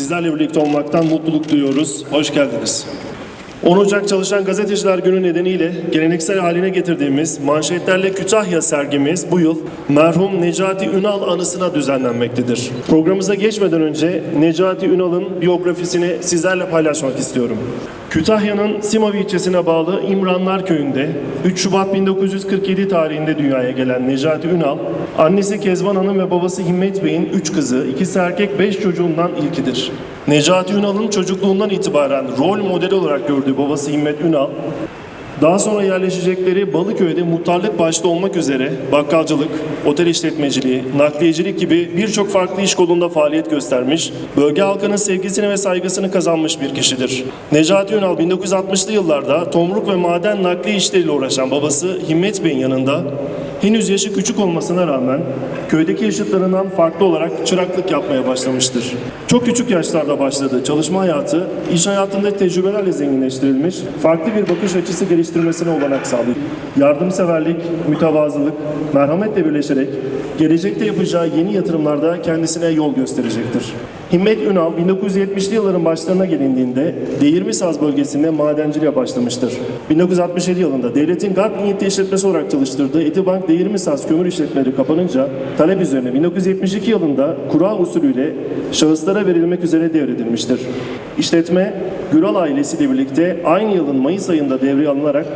Sizlerle birlikte olmaktan mutluluk duyuyoruz. Hoş geldiniz. 10 Ocak Çalışan Gazeteciler Günü nedeniyle geleneksel haline getirdiğimiz Manşetlerle Kütahya sergimiz bu yıl merhum Necati Ünal anısına düzenlenmektedir. Programımıza geçmeden önce Necati Ünal'ın biyografisini sizlerle paylaşmak istiyorum. Kütahya'nın Simav ilçesine bağlı İmranlar Köyü'nde 3 Şubat 1947 tarihinde dünyaya gelen Necati Ünal, annesi Kezban Hanım ve babası Himmet Bey'in 3 kızı, ikisi erkek 5 çocuğundan ilkidir. Necati Ünal'ın çocukluğundan itibaren rol modeli olarak gördüğü babası Himmet Ünal, daha sonra yerleşecekleri Balıköy'de muhtarlık başta olmak üzere bakkalcılık, otel işletmeciliği, nakliyecilik gibi birçok farklı iş kolunda faaliyet göstermiş, bölge halkının sevgisini ve saygısını kazanmış bir kişidir. Necati Ünal 1960'lı yıllarda tomruk ve maden nakliye işleriyle uğraşan babası Himmet Bey'in yanında henüz yaşı küçük olmasına rağmen köydeki yaşıtlarından farklı olarak çıraklık yapmaya başlamıştır. Çok küçük yaşlarda başladı. Çalışma hayatı, iş hayatında tecrübelerle zenginleştirilmiş, farklı bir bakış açısı geliştirmesine olanak sağlıyor. Yardımseverlik, mütevazılık, merhametle birleşerek gelecekte yapacağı yeni yatırımlarda kendisine yol gösterecektir. Himmet Ünal 1970'li yılların başlarına gelindiğinde Değirmisaz bölgesinde madenciliğe başlamıştır. 1967 yılında devletin GAP niyetli işletmesi olarak çalıştırdığı Etibank Değirmisaz kömür işletmeleri kapanınca talep üzerine 1972 yılında kura usulüyle şahıslara verilmek üzere devredilmiştir. İşletme Güral ailesiyle birlikte aynı yılın Mayıs ayında devreye alınarak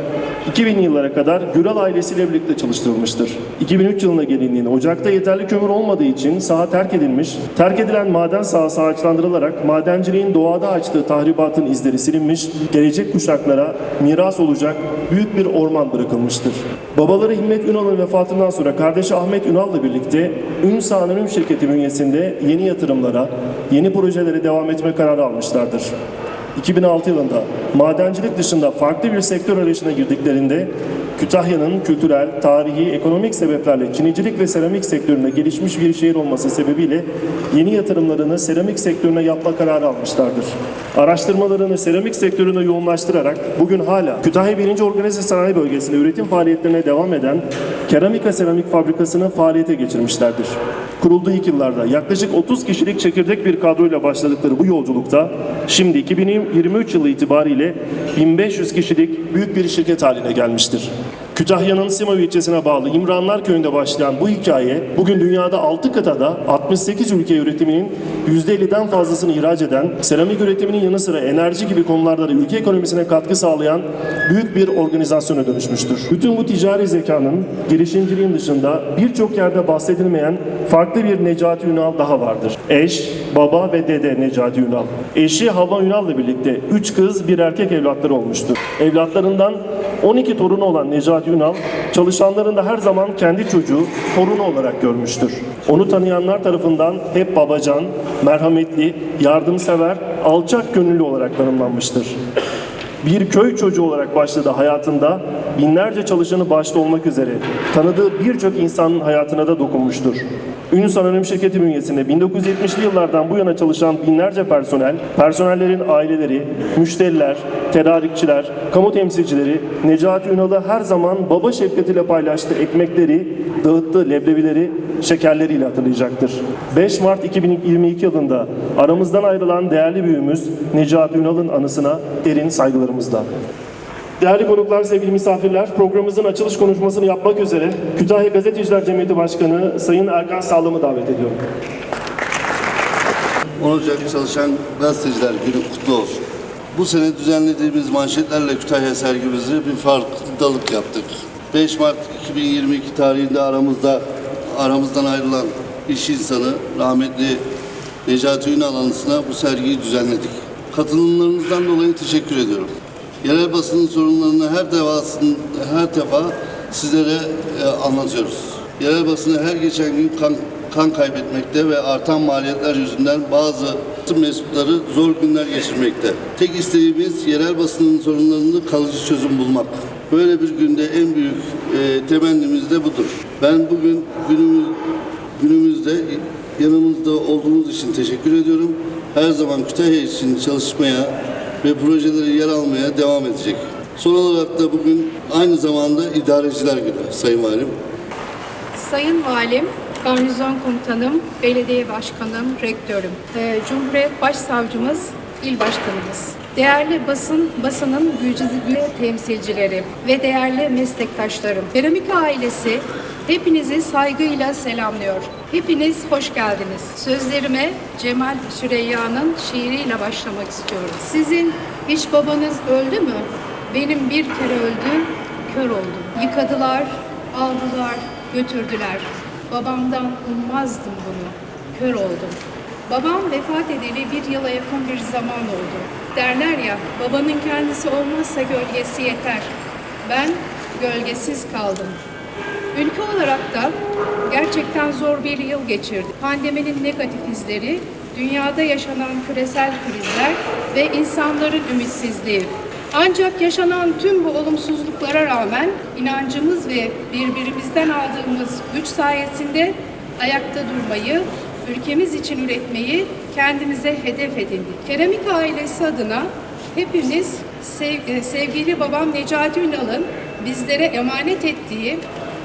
2000 yıllara kadar Güral ailesiyle birlikte çalıştırılmıştır. 2003 yılına gelindiğinde ocakta yeterli kömür olmadığı için saha terk edilmiş, terk edilen maden sahası ağaçlandırılarak madenciliğin doğada açtığı tahribatın izleri silinmiş, gelecek kuşaklara miras olacak büyük bir orman bırakılmıştır. Babaları Himmet Ünal'ın vefatından sonra kardeşi Ahmet Ünal'la birlikte Ünsa Anonim Şirketi bünyesinde yeni yatırımlara, yeni projelere devam etme kararı almışlardır. 2006 yılında madencilik dışında farklı bir sektör arayışına girdiklerinde Kütahya'nın kültürel, tarihi, ekonomik sebeplerle çinicilik ve seramik sektöründe gelişmiş bir şehir olması sebebiyle yeni yatırımlarını seramik sektörüne yapma kararı almışlardır. Araştırmalarını seramik sektörüne yoğunlaştırarak bugün hala Kütahya 1. Organize Sanayi Bölgesi'nde üretim faaliyetlerine devam eden Keramika Seramik Fabrikası'nı faaliyete geçirmişlerdir. Kurulduğu ilk yıllarda yaklaşık 30 kişilik çekirdek bir kadroyla başladıkları bu yolculukta şimdi 2023 yılı itibariyle 1500 kişilik büyük bir şirket haline gelmiştir. Kütahya'nın Simav ilçesine bağlı İmranlar Köyü'nde başlayan bu hikaye bugün dünyada 6 kıtada 68 ülke üretiminin %50'den fazlasını ihraç eden, seramik üretiminin yanı sıra enerji gibi konularda da ülke ekonomisine katkı sağlayan büyük bir organizasyona dönüşmüştür. Bütün bu ticari zekanın, girişimciliğin dışında birçok yerde bahsedilmeyen farklı bir Necati Ünal daha vardır. Eş, baba ve dede Necati Ünal. Eşi Hava Ünal'la birlikte 3 kız bir erkek evlatları olmuştur. Evlatlarından 12 torunu olan Necati Ünal, çalışanlarında her zaman kendi çocuğu, torunu olarak görmüştür. Onu tanıyanlar tarafından hep babacan, merhametli, yardımsever, alçak gönüllü olarak tanımlanmıştır. Bir köy çocuğu olarak başladı hayatında, binlerce çalışanı başta olmak üzere tanıdığı birçok insanın hayatına da dokunmuştur. Ünlü Anonim Şirketi bünyesinde 1970'li yıllardan bu yana çalışan binlerce personel, personellerin aileleri, müşteriler, tedarikçiler, kamu temsilcileri Necati Ünal'ı her zaman baba şefkatiyle paylaştığı ekmekleri, dağıttığı leblebileri, şekerleriyle hatırlayacaktır. 5 Mart 2022 yılında aramızdan ayrılan değerli büyüğümüz Necati Ünal'ın anısına derin saygılarımızla. Değerli konuklar, sevgili misafirler, programımızın açılış konuşmasını yapmak üzere Kütahya Gazeteciler Cemiyeti Başkanı Sayın Erkan Sağlam'ı davet ediyorum. 10 Ocak Çalışan Gazeteciler Günü kutlu olsun. Bu sene düzenlediğimiz manşetlerle Kütahya sergimizi bir farklılık yaptık. 5 Mart 2022 tarihinde aramızda aramızdan ayrılan iş insanı rahmetli Necati Ünal anısına bu sergiyi düzenledik. Katılımlarınızdan dolayı teşekkür ediyorum. Yerel basının sorunlarını her defasında, her defa sizlere e, anlatıyoruz. Yerel basını her geçen gün kan, kan kaybetmekte ve artan maliyetler yüzünden bazı mensupları zor günler geçirmekte. Tek isteğimiz yerel basının sorunlarını kalıcı çözüm bulmak. Böyle bir günde en büyük e, temennimiz de budur. Ben bugün günümüz, günümüzde yanımızda olduğunuz için teşekkür ediyorum. Her zaman Kütahya için çalışmaya ve projeleri yer almaya devam edecek. Son olarak da bugün aynı zamanda idareciler günü Sayın Valim. Sayın Valim, garnizon komutanım, belediye başkanım, rektörüm, e, Cumhuriyet Başsavcımız, il başkanımız, değerli basın, basının gücü temsilcileri ve değerli meslektaşlarım, Keramik ailesi hepinizi saygıyla selamlıyor. Hepiniz hoş geldiniz. Sözlerime Cemal Süreyya'nın şiiriyle başlamak istiyorum. Sizin hiç babanız öldü mü? Benim bir kere öldü, kör oldum. Yıkadılar, aldılar, götürdüler. Babamdan ummazdım bunu, kör oldum. Babam vefat edeli bir yıla yakın bir zaman oldu. Derler ya, babanın kendisi olmazsa gölgesi yeter. Ben gölgesiz kaldım. Ülke olarak da gerçekten zor bir yıl geçirdi. Pandeminin negatif izleri, dünyada yaşanan küresel krizler ve insanların ümitsizliği. Ancak yaşanan tüm bu olumsuzluklara rağmen inancımız ve birbirimizden aldığımız güç sayesinde ayakta durmayı, ülkemiz için üretmeyi kendimize hedef edindik. Keramik ailesi adına hepimiz sev- sevgili babam Necati Ünal'ın bizlere emanet ettiği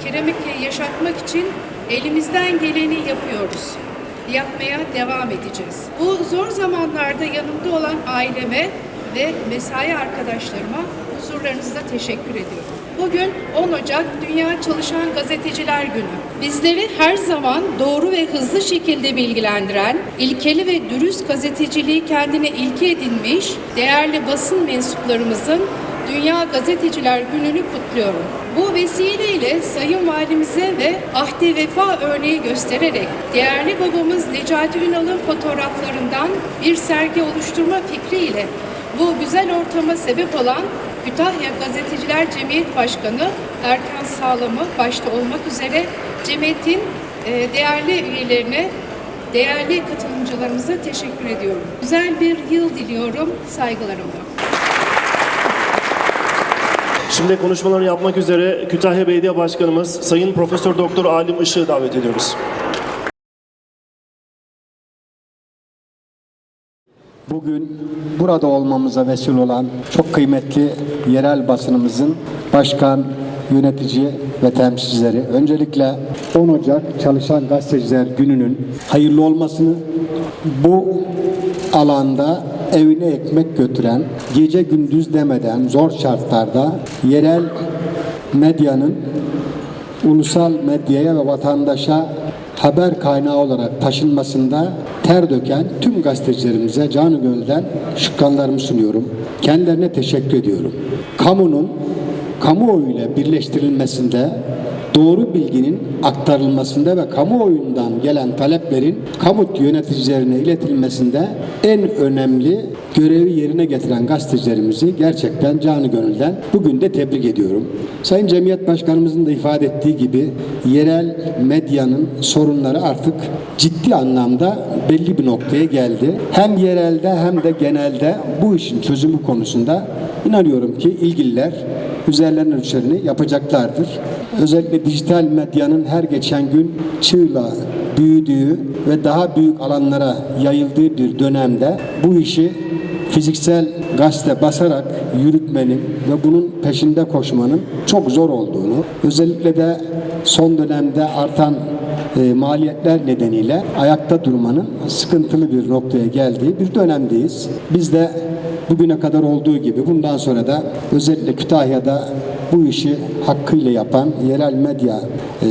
keramikle yaşatmak için elimizden geleni yapıyoruz. Yapmaya devam edeceğiz. Bu zor zamanlarda yanımda olan aileme ve mesai arkadaşlarıma huzurlarınızda teşekkür ediyorum. Bugün 10 Ocak Dünya Çalışan Gazeteciler Günü. Bizleri her zaman doğru ve hızlı şekilde bilgilendiren, ilkeli ve dürüst gazeteciliği kendine ilke edinmiş değerli basın mensuplarımızın Dünya Gazeteciler Günü'nü kutluyorum. Bu vesileyle Sayın Valimize ve ahde vefa örneği göstererek değerli babamız Necati Ünal'ın fotoğraflarından bir sergi oluşturma fikriyle bu güzel ortama sebep olan Kütahya Gazeteciler Cemiyet Başkanı Erkan Sağlam'ı başta olmak üzere cemiyetin e, değerli üyelerine, değerli katılımcılarımıza teşekkür ediyorum. Güzel bir yıl diliyorum saygılarımla. Şimdi konuşmalarını yapmak üzere Kütahya Belediye Başkanımız Sayın Profesör Doktor Alim Işık'ı davet ediyoruz. Bugün burada olmamıza vesile olan çok kıymetli yerel basınımızın başkan, yönetici ve temsilcileri öncelikle 10 Ocak Çalışan Gazeteciler Günü'nün hayırlı olmasını bu alanda evine ekmek götüren, gece gündüz demeden zor şartlarda yerel medyanın ulusal medyaya ve vatandaşa haber kaynağı olarak taşınmasında ter döken tüm gazetecilerimize canı gönülden şükranlarımı sunuyorum. Kendilerine teşekkür ediyorum. Kamunun kamuoyu ile birleştirilmesinde doğru bilginin aktarılmasında ve kamuoyundan gelen taleplerin kamu yöneticilerine iletilmesinde en önemli görevi yerine getiren gazetecilerimizi gerçekten canı gönülden bugün de tebrik ediyorum. Sayın Cemiyet Başkanımızın da ifade ettiği gibi yerel medyanın sorunları artık ciddi anlamda belli bir noktaya geldi. Hem yerelde hem de genelde bu işin çözümü konusunda inanıyorum ki ilgililer üzerlerine düşeni yapacaklardır. Özellikle dijital medyanın her geçen gün çığla büyüdüğü ve daha büyük alanlara yayıldığı bir dönemde bu işi fiziksel gazete basarak yürütmenin ve bunun peşinde koşmanın çok zor olduğunu, özellikle de son dönemde artan e, maliyetler nedeniyle ayakta durmanın sıkıntılı bir noktaya geldiği bir dönemdeyiz. Biz de bugüne kadar olduğu gibi bundan sonra da özellikle Kütahya'da bu işi hakkıyla yapan yerel medya e,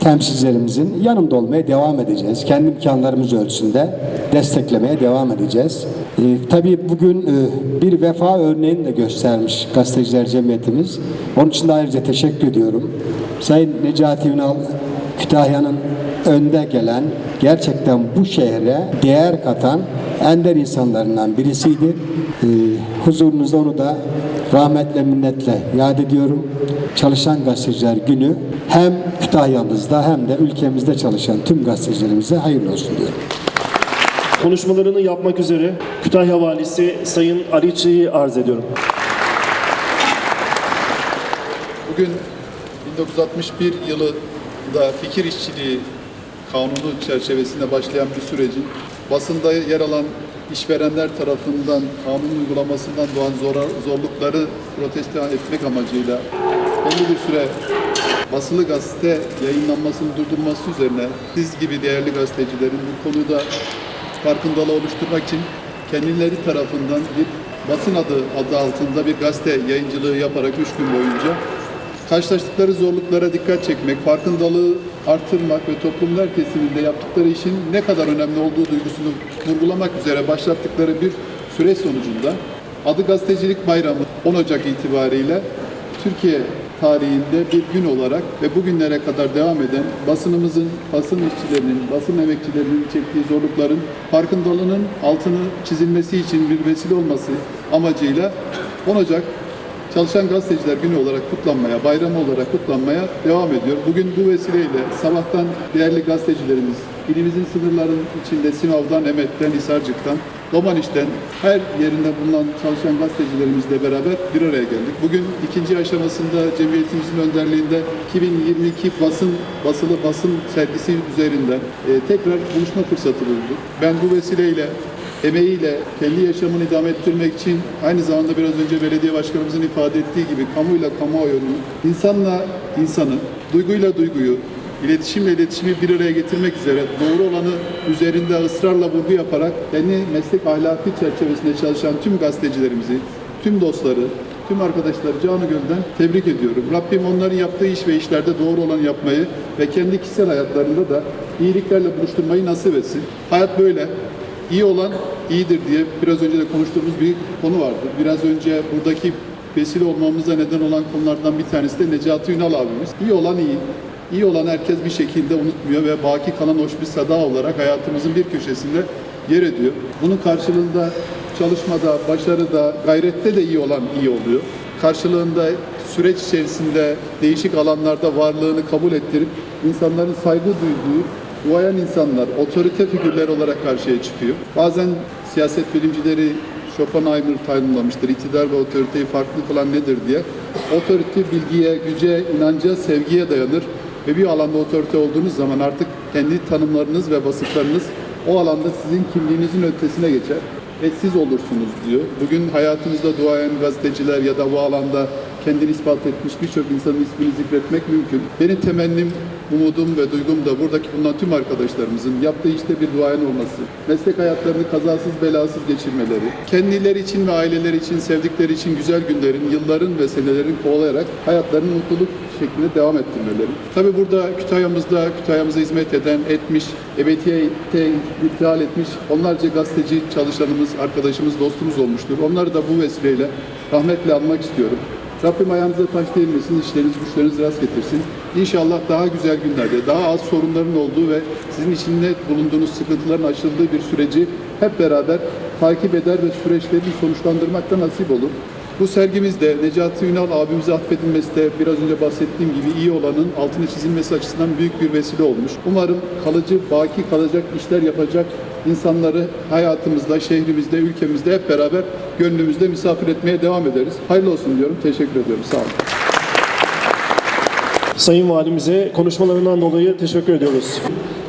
temsilcilerimizin yanında olmaya devam edeceğiz. Kendi imkanlarımız ölçüsünde desteklemeye devam edeceğiz. E, tabii bugün e, bir vefa örneğini de göstermiş gazeteciler cemiyetimiz. Onun için de ayrıca teşekkür ediyorum. Sayın Necati Ünal Kütahya'nın önde gelen gerçekten bu şehre değer katan ender insanlarından birisiydi. Ee, huzurunuzda onu da rahmetle minnetle yad ediyorum. Çalışan Gazeteciler Günü hem Kütahya'mızda hem de ülkemizde çalışan tüm gazetecilerimize hayırlı olsun diyorum. Konuşmalarını yapmak üzere Kütahya Valisi Sayın Ariçi'yi arz ediyorum. Bugün 1961 yılında fikir işçiliği kanunu çerçevesinde başlayan bir sürecin basında yer alan işverenler tarafından kanun uygulamasından doğan zora- zorlukları protesto etmek amacıyla belli bir süre basılı gazete yayınlanmasını durdurması üzerine siz gibi değerli gazetecilerin bu konuda farkındalığı oluşturmak için kendileri tarafından bir basın adı adı altında bir gazete yayıncılığı yaparak üç gün boyunca karşılaştıkları zorluklara dikkat çekmek, farkındalığı artırmak ve toplumun her kesiminde yaptıkları işin ne kadar önemli olduğu duygusunu vurgulamak üzere başlattıkları bir süreç sonucunda adı Gazetecilik Bayramı 10 Ocak itibariyle Türkiye tarihinde bir gün olarak ve bugünlere kadar devam eden basınımızın, basın işçilerinin, basın emekçilerinin çektiği zorlukların farkındalığının altını çizilmesi için bir vesile olması amacıyla 10 Ocak Çalışan Gazeteciler Günü olarak kutlanmaya, bayram olarak kutlanmaya devam ediyor. Bugün bu vesileyle sabahtan değerli gazetecilerimiz, ilimizin sınırların içinde Sinav'dan, Emet'ten, Hisarcık'tan, Domaniş'ten her yerinde bulunan çalışan gazetecilerimizle beraber bir araya geldik. Bugün ikinci aşamasında cemiyetimizin önderliğinde 2022 basın basılı basın sergisi üzerinden e, tekrar buluşma fırsatı bulduk. Ben bu vesileyle emeğiyle kendi yaşamını idame ettirmek için aynı zamanda biraz önce belediye başkanımızın ifade ettiği gibi kamuyla kamuoyunu, insanla insanı, duyguyla duyguyu, iletişimle iletişimi bir araya getirmek üzere doğru olanı üzerinde ısrarla vurgu yaparak kendi meslek ahlakı çerçevesinde çalışan tüm gazetecilerimizi, tüm dostları, tüm arkadaşları canı gönülden tebrik ediyorum. Rabbim onların yaptığı iş ve işlerde doğru olanı yapmayı ve kendi kişisel hayatlarında da iyiliklerle buluşturmayı nasip etsin. Hayat böyle. İyi olan iyidir diye biraz önce de konuştuğumuz bir konu vardı. Biraz önce buradaki vesile olmamıza neden olan konulardan bir tanesi de Necati Ünal abimiz. İyi olan iyi. İyi olan herkes bir şekilde unutmuyor ve baki kalan hoş bir sada olarak hayatımızın bir köşesinde yer ediyor. Bunun karşılığında çalışmada, başarıda, gayrette de iyi olan iyi oluyor. Karşılığında süreç içerisinde değişik alanlarda varlığını kabul ettirip insanların saygı duyduğu duayan insanlar, otorite figürler olarak karşıya çıkıyor. Bazen siyaset bilimcileri Schopenhauer tanımlamıştır. İktidar ve otoriteyi farklı kılan nedir diye. Otorite bilgiye, güce, inanca, sevgiye dayanır ve bir alanda otorite olduğunuz zaman artık kendi tanımlarınız ve vasıflarınız o alanda sizin kimliğinizin ötesine geçer ve siz olursunuz diyor. Bugün hayatımızda duayen gazeteciler ya da bu alanda kendini ispat etmiş birçok insanın ismini zikretmek mümkün. Benim temennim, umudum ve duygum da buradaki bulunan tüm arkadaşlarımızın yaptığı işte bir duayen olması, meslek hayatlarını kazasız belasız geçirmeleri, kendileri için ve aileleri için, sevdikleri için güzel günlerin, yılların ve senelerin kovalayarak hayatlarını mutluluk şeklinde devam ettirmeleri. Tabii burada Kütahya'mızda, Kütahya'mıza hizmet eden, etmiş, ebediyete iptal etmiş onlarca gazeteci çalışanımız, arkadaşımız, dostumuz olmuştur. Onları da bu vesileyle rahmetle anmak istiyorum. Rabbim ayağınıza taş değmesin, işleriniz güçleriniz rast getirsin. İnşallah daha güzel günlerde, daha az sorunların olduğu ve sizin içinde bulunduğunuz sıkıntıların aşıldığı bir süreci hep beraber takip eder ve süreçleri sonuçlandırmakta nasip olur. Bu sergimizde Necati Ünal abimize atfedilmesi de biraz önce bahsettiğim gibi iyi olanın altını çizilmesi açısından büyük bir vesile olmuş. Umarım kalıcı, baki kalacak işler yapacak insanları hayatımızda, şehrimizde, ülkemizde hep beraber gönlümüzde misafir etmeye devam ederiz. Hayırlı olsun diyorum. Teşekkür ediyorum. Sağ olun. Sayın Valimize konuşmalarından dolayı teşekkür ediyoruz.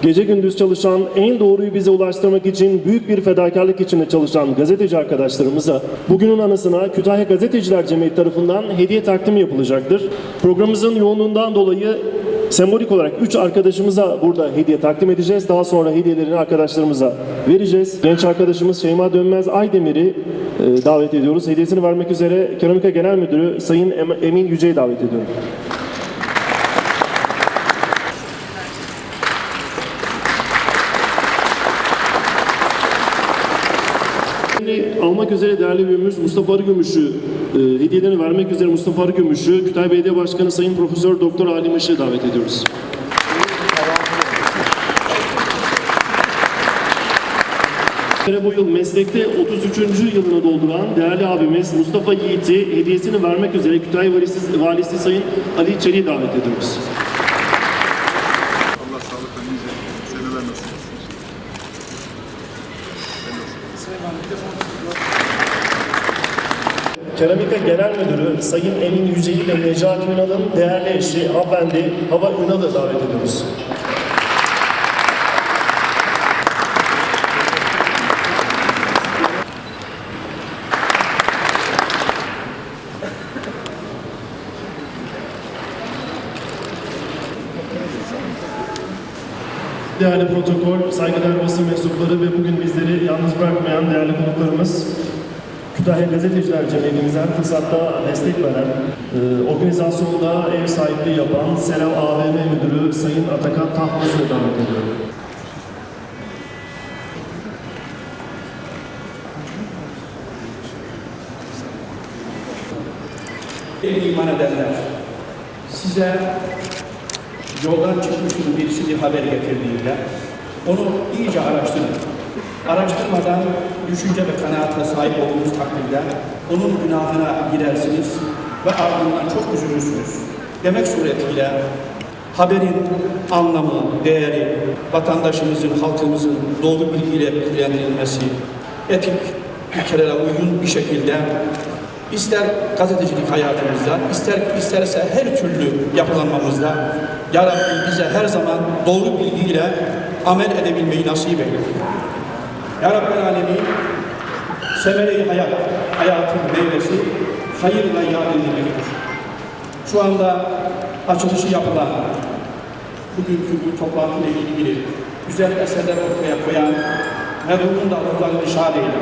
Gece gündüz çalışan, en doğruyu bize ulaştırmak için büyük bir fedakarlık içinde çalışan gazeteci arkadaşlarımıza bugünün anısına Kütahya Gazeteciler Cemiyeti tarafından hediye takdimi yapılacaktır. Programımızın yoğunluğundan dolayı sembolik olarak 3 arkadaşımıza burada hediye takdim edeceğiz. Daha sonra hediyelerini arkadaşlarımıza vereceğiz. Genç arkadaşımız Şeyma Dönmez Aydemir'i e, davet ediyoruz. Hediyesini vermek üzere Keramika Genel Müdürü Sayın Em- Emin Yüce'yi davet ediyorum. Almak üzere değerli büyüğümüz Mustafa Arıgümüş'ü e, hediyelerini vermek üzere Mustafa Arıgümüş'ü Kütahya Belediye Başkanı Sayın Profesör Doktor Ali Işık'ı davet ediyoruz. Bu yıl meslekte 33. yılını dolduran değerli abimiz Mustafa Yiğit'i hediyesini vermek üzere Kütahya Valisi, Valisi Sayın Ali Çelik'i davet ediyoruz. Allah sağlık ve nice seneler nasip etsin. Keramika Genel Müdürü Sayın Emin Yüceli ve Necati Ünal'ın değerli eşi hanımefendi Hava Ünal'ı davet ediyoruz. Değerli protokol, saygıdeğer basın mensupları ve bugün bizleri yalnız bırakmayan değerli konuklarımız, Kütahya Gazeteciler Cemiyetimize her fırsatta destek veren, e, organizasyonda ev sahipliği yapan Selam AVM Müdürü Sayın Atakan Tahmas'ı davet ediyorum. Ey iman edenler, size yoldan çıkmışın birisi bir haber getirdiğinde onu iyice araştırın. Araştırmadan düşünce ve kanaate sahip olduğunuz takdirde onun günahına girersiniz ve ardından çok üzülürsünüz. Demek suretiyle haberin anlamı, değeri, vatandaşımızın, halkımızın doğru bilgiyle bilgilendirilmesi, etik ilkelere uygun bir şekilde İster gazetecilik hayatımızda, ister isterse her türlü yapılanmamızda Ya Rabbi bize her zaman doğru bilgiyle amel edebilmeyi nasip eyle. Ya Rabbi Alemin, semere-i hayat, hayatın meyvesi hayırla yad edilmektir. Şu anda açılışı yapılan bugünkü bu toplantıyla ilgili güzel eserler ortaya koyan merhumun da ruhlarını şad eyle.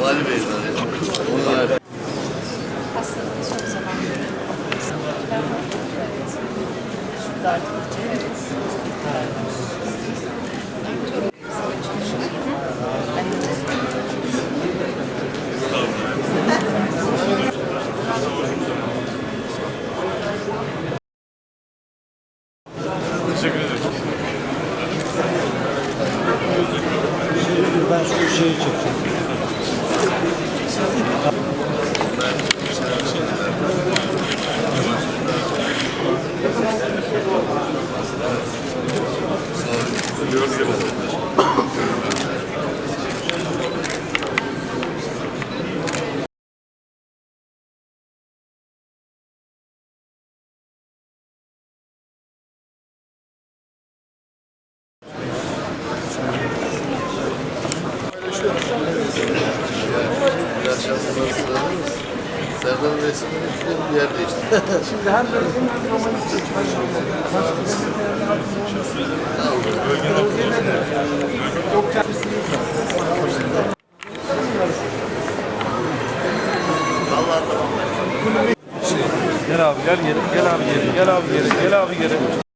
Vali Bey var ya. Onlar Hastanın son zamanları. biraz şanslı Serdar resmini tutuyorum bir yer değişti. Şimdi hem böyle Gel geri. Gel abi geri. Gel abi geri. Gel abi geri.